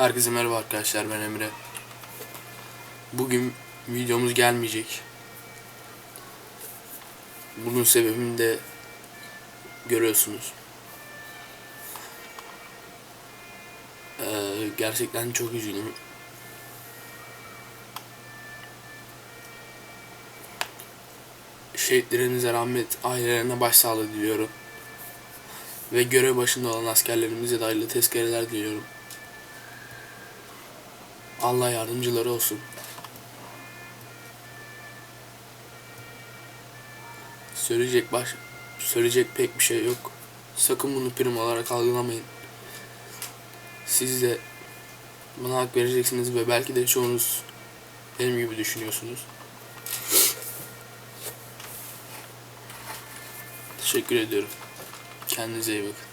Herkese merhaba arkadaşlar ben Emre. Bugün videomuz gelmeyecek. Bunun sebebini de görüyorsunuz. Ee, gerçekten çok üzgünüm. Şehitlerimize rahmet, ailelerine başsağlığı diliyorum. Ve görev başında olan askerlerimize de hayırlı tezkereler diliyorum. Allah yardımcıları olsun. Söyleyecek baş söyleyecek pek bir şey yok. Sakın bunu prim olarak algılamayın. Siz de bana hak vereceksiniz ve belki de çoğunuz benim gibi düşünüyorsunuz. Teşekkür ediyorum. Kendinize iyi bakın.